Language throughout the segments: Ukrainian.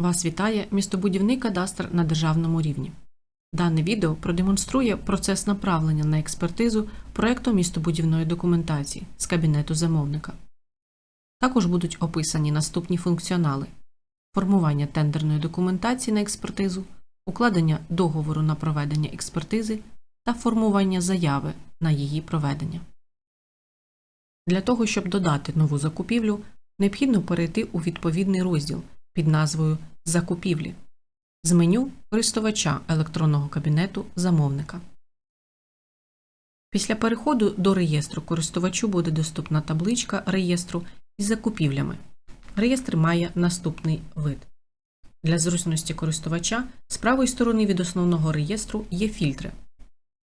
Вас вітає містобудівний кадастр на державному рівні. Дане відео продемонструє процес направлення на експертизу проекту містобудівної документації з кабінету замовника. Також будуть описані наступні функціонали: формування тендерної документації на експертизу, укладення договору на проведення експертизи та формування заяви на її проведення. Для того, щоб додати нову закупівлю, необхідно перейти у відповідний розділ під назвою Закупівлі з меню користувача електронного кабінету замовника. Після переходу до реєстру користувачу буде доступна табличка реєстру із закупівлями. Реєстр має наступний вид. Для зручності користувача з правої сторони від основного реєстру є фільтри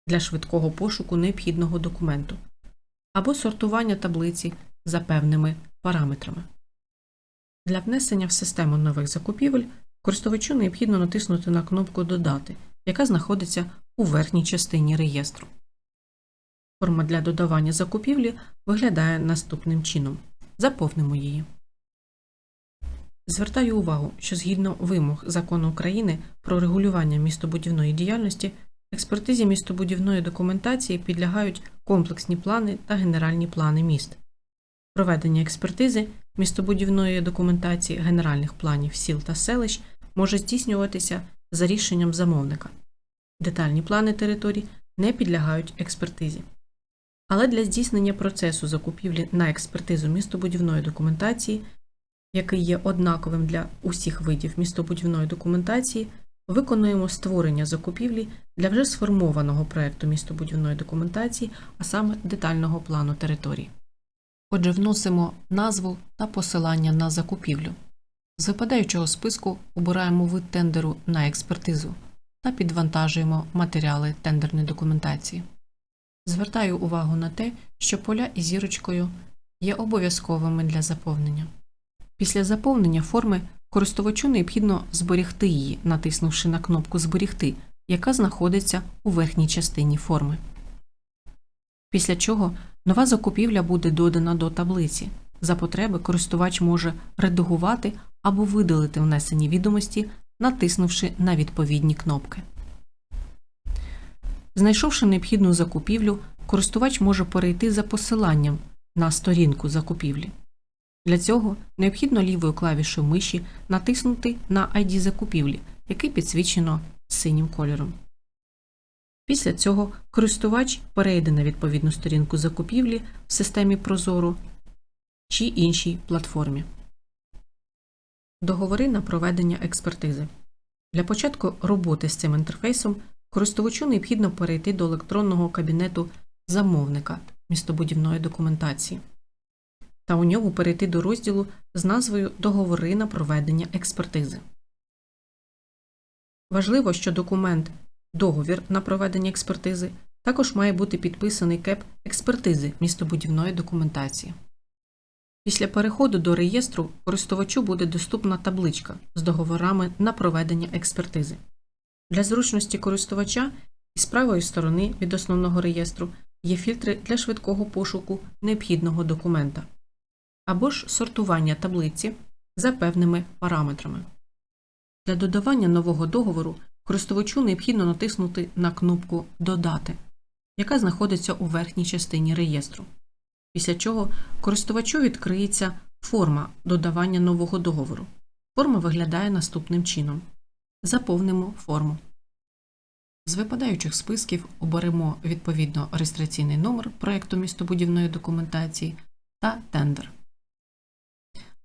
для швидкого пошуку необхідного документу або сортування таблиці за певними параметрами. Для внесення в систему нових закупівель користувачу необхідно натиснути на кнопку Додати, яка знаходиться у верхній частині реєстру. Форма для додавання закупівлі виглядає наступним чином. Заповнимо її. Звертаю увагу, що згідно вимог Закону України про регулювання містобудівної діяльності, експертизі містобудівної документації підлягають комплексні плани та генеральні плани міст. Проведення експертизи містобудівної документації генеральних планів сіл та селищ може здійснюватися за рішенням замовника. Детальні плани територій не підлягають експертизі. Але для здійснення процесу закупівлі на експертизу містобудівної документації, який є однаковим для усіх видів містобудівної документації, виконуємо створення закупівлі для вже сформованого проекту містобудівної документації, а саме детального плану території. Отже, вносимо назву та посилання на закупівлю. З випадаючого списку обираємо вид тендеру на експертизу та підвантажуємо матеріали тендерної документації. Звертаю увагу на те, що поля із зірочкою є обов'язковими для заповнення. Після заповнення форми користувачу необхідно зберегти її, натиснувши на кнопку Зберігти, яка знаходиться у верхній частині форми. Після чого нова закупівля буде додана до таблиці. За потреби користувач може редагувати або видалити внесені відомості, натиснувши на відповідні кнопки. Знайшовши необхідну закупівлю, користувач може перейти за посиланням на сторінку закупівлі. Для цього необхідно лівою клавішою миші натиснути на ID закупівлі, який підсвічено синім кольором. Після цього користувач перейде на відповідну сторінку закупівлі в системі Прозоро чи іншій платформі. Договори на проведення експертизи. Для початку роботи з цим інтерфейсом користувачу необхідно перейти до електронного кабінету замовника містобудівної документації та у ньому перейти до розділу з назвою Договори на проведення експертизи. Важливо, що документ Договір на проведення експертизи також має бути підписаний КЕП експертизи містобудівної документації. Після переходу до реєстру користувачу буде доступна табличка з договорами на проведення експертизи. Для зручності користувача із правої сторони від основного реєстру є фільтри для швидкого пошуку необхідного документа або ж сортування таблиці за певними параметрами. Для додавання нового договору користувачу необхідно натиснути на кнопку Додати, яка знаходиться у верхній частині реєстру, після чого користувачу відкриється форма додавання нового договору. Форма виглядає наступним чином. Заповнимо форму. З випадаючих списків оберемо відповідно реєстраційний номер проєкту містобудівної документації та тендер.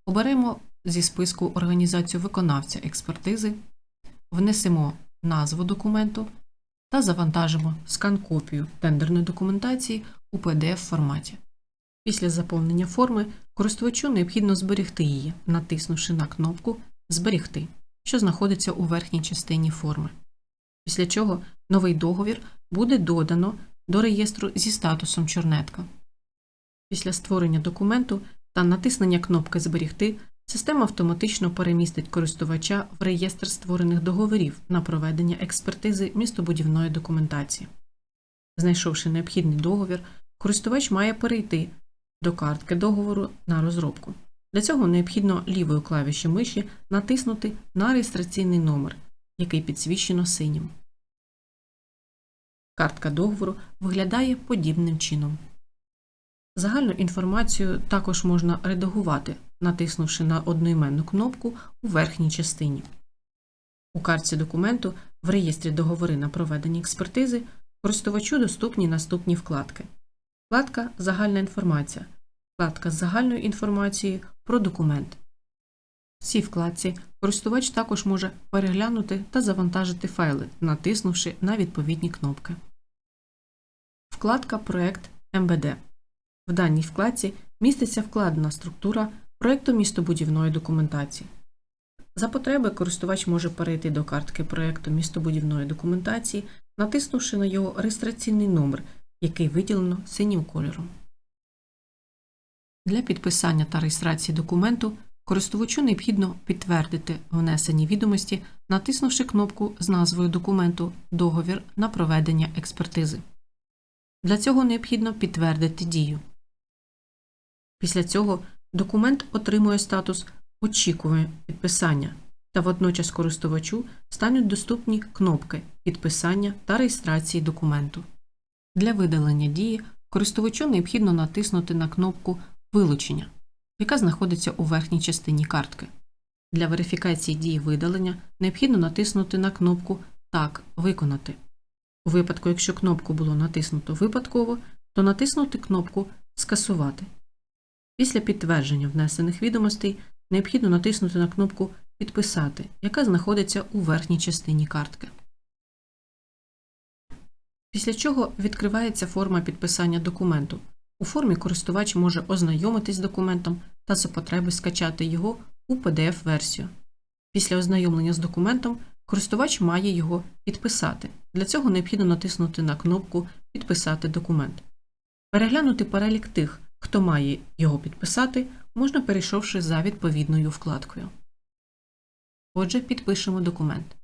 Оберемо зі списку організацію виконавця експертизи, внесемо назву документу та завантажимо скан-копію тендерної документації у PDF форматі. Після заповнення форми користувачу необхідно зберегти її, натиснувши на кнопку Зберігти, що знаходиться у верхній частині форми. Після чого новий договір буде додано до реєстру зі статусом Чорнетка. Після створення документу та натиснення кнопки Зберігти Система автоматично перемістить користувача в реєстр створених договорів на проведення експертизи містобудівної документації. Знайшовши необхідний договір, користувач має перейти до картки договору на розробку. Для цього необхідно лівою клавіші миші натиснути на реєстраційний номер, який підсвічено синім. Картка договору виглядає подібним чином. Загальну інформацію також можна редагувати, натиснувши на одноіменну кнопку у верхній частині. У картці документу в реєстрі договори на проведення експертизи користувачу доступні наступні вкладки. Вкладка Загальна інформація. Вкладка з загальною інформацією про документ. В цій вкладці користувач також може переглянути та завантажити файли, натиснувши на відповідні кнопки. Вкладка Проект МБД. В даній вкладці міститься вкладена структура проекту містобудівної документації. За потреби користувач може перейти до картки проекту містобудівної документації, натиснувши на його реєстраційний номер, який виділено синім кольором. Для підписання та реєстрації документу користувачу необхідно підтвердити внесені відомості, натиснувши кнопку з назвою документу Договір на проведення експертизи. Для цього необхідно підтвердити дію. Після цього документ отримує статус Очікує підписання та водночас користувачу стануть доступні кнопки підписання та реєстрації документу. Для видалення дії користувачу необхідно натиснути на кнопку Вилучення, яка знаходиться у верхній частині картки. Для верифікації дії видалення необхідно натиснути на кнопку Так Виконати. У випадку, якщо кнопку було натиснуто випадково, то натиснути кнопку Скасувати. Після підтвердження внесених відомостей необхідно натиснути на кнопку Підписати, яка знаходиться у верхній частині картки. Після чого відкривається форма підписання документу. У формі користувач може ознайомитись з документом та за потреби скачати його у PDF-версію. Після ознайомлення з документом користувач має його підписати. Для цього необхідно натиснути на кнопку Підписати документ. Переглянути перелік тих, хто має його підписати, можна перейшовши за відповідною вкладкою. Отже, підпишемо документ.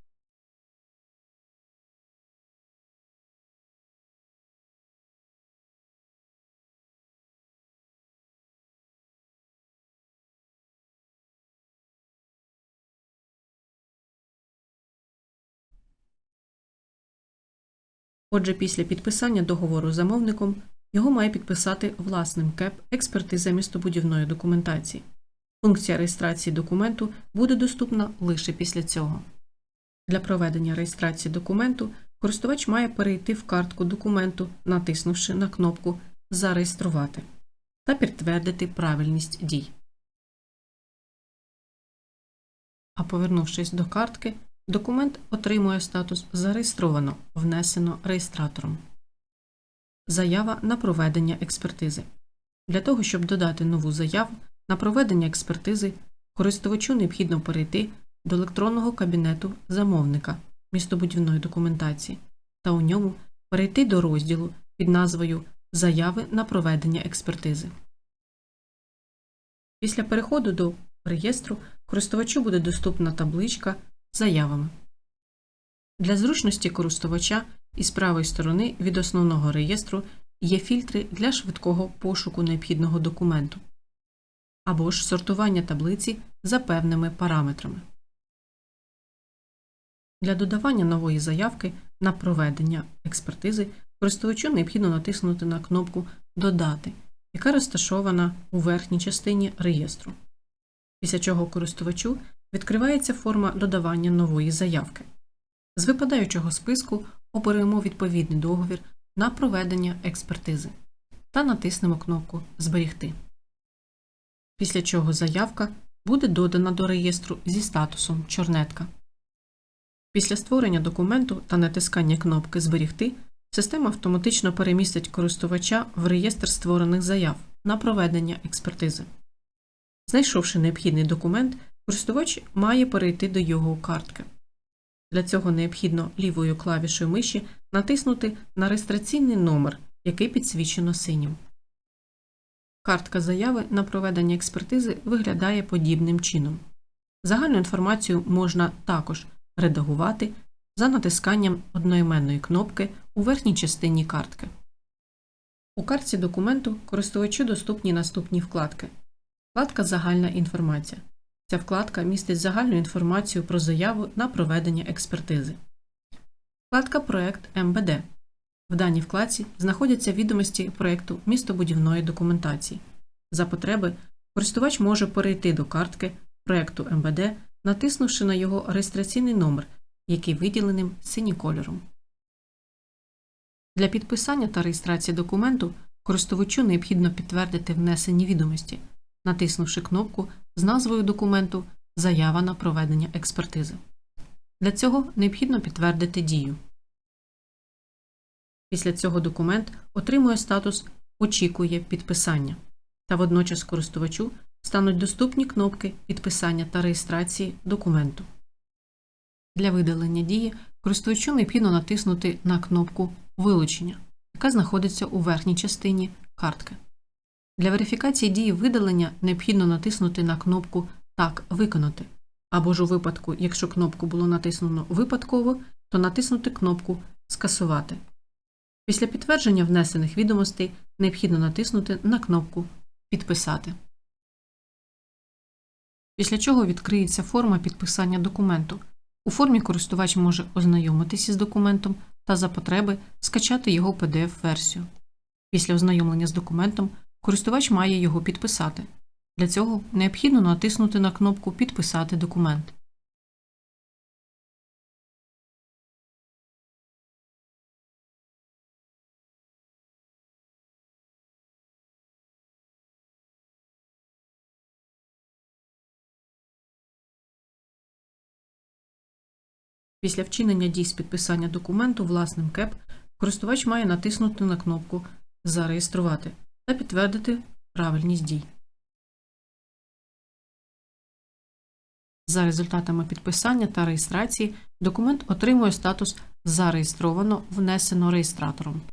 Отже, після підписання договору з замовником його має підписати власним КЕП експертиза містобудівної документації. Функція реєстрації документу буде доступна лише після цього. Для проведення реєстрації документу користувач має перейти в картку документу, натиснувши на кнопку Зареєструвати та підтвердити правильність дій. А повернувшись до картки, документ отримує статус Зареєстровано внесено реєстратором. Заява на проведення експертизи. Для того, щоб додати нову заяву на проведення експертизи, користувачу необхідно перейти до електронного кабінету замовника містобудівної документації та у ньому перейти до розділу під назвою Заяви на проведення експертизи. Після переходу до реєстру користувачу буде доступна табличка з заявами. Для зручності користувача із правої сторони від основного реєстру є фільтри для швидкого пошуку необхідного документу або ж сортування таблиці за певними параметрами. Для додавання нової заявки на проведення експертизи користувачу необхідно натиснути на кнопку Додати, яка розташована у верхній частині реєстру. Після чого користувачу відкривається форма додавання нової заявки. З випадаючого списку оберемо відповідний договір на проведення експертизи та натиснемо кнопку Зберігти. Після чого заявка буде додана до реєстру зі статусом Чорнетка. Після створення документу та натискання кнопки Зберігти система автоматично перемістить користувача в реєстр створених заяв на проведення експертизи. Знайшовши необхідний документ, користувач має перейти до його картки. Для цього необхідно лівою клавішою миші натиснути на реєстраційний номер, який підсвічено синім. Картка заяви на проведення експертизи виглядає подібним чином. Загальну інформацію можна також редагувати за натисканням одноіменної кнопки у верхній частині картки. У картці документу користувачу доступні наступні вкладки: Вкладка Загальна інформація. Ця вкладка містить загальну інформацію про заяву на проведення експертизи. Вкладка Проект МБД. В даній вкладці знаходяться відомості проекту містобудівної документації. За потреби користувач може перейти до картки проекту МБД, натиснувши на його реєстраційний номер, який виділеним синім кольором. Для підписання та реєстрації документу користувачу необхідно підтвердити внесені відомості, натиснувши кнопку з назвою документу Заява на проведення експертизи. Для цього необхідно підтвердити дію. Після цього документ отримує статус Очікує підписання та водночас користувачу стануть доступні кнопки підписання та реєстрації документу. Для видалення дії користувачу необхідно натиснути на кнопку Вилучення, яка знаходиться у верхній частині картки. Для верифікації дії видалення необхідно натиснути на кнопку Так виконати або ж у випадку, якщо кнопку було натиснено випадково, то натиснути кнопку Скасувати. Після підтвердження внесених відомостей необхідно натиснути на кнопку Підписати. Після чого відкриється форма підписання документу. У формі користувач може ознайомитися з документом та за потреби скачати його PDF-версію. Після ознайомлення з документом користувач має його підписати. Для цього необхідно натиснути на кнопку Підписати документ. Після вчинення дій з підписання документу власним КЕП користувач має натиснути на кнопку Зареєструвати та підтвердити правильність дій. За результатами підписання та реєстрації документ отримує статус Зареєстровано внесено реєстратором.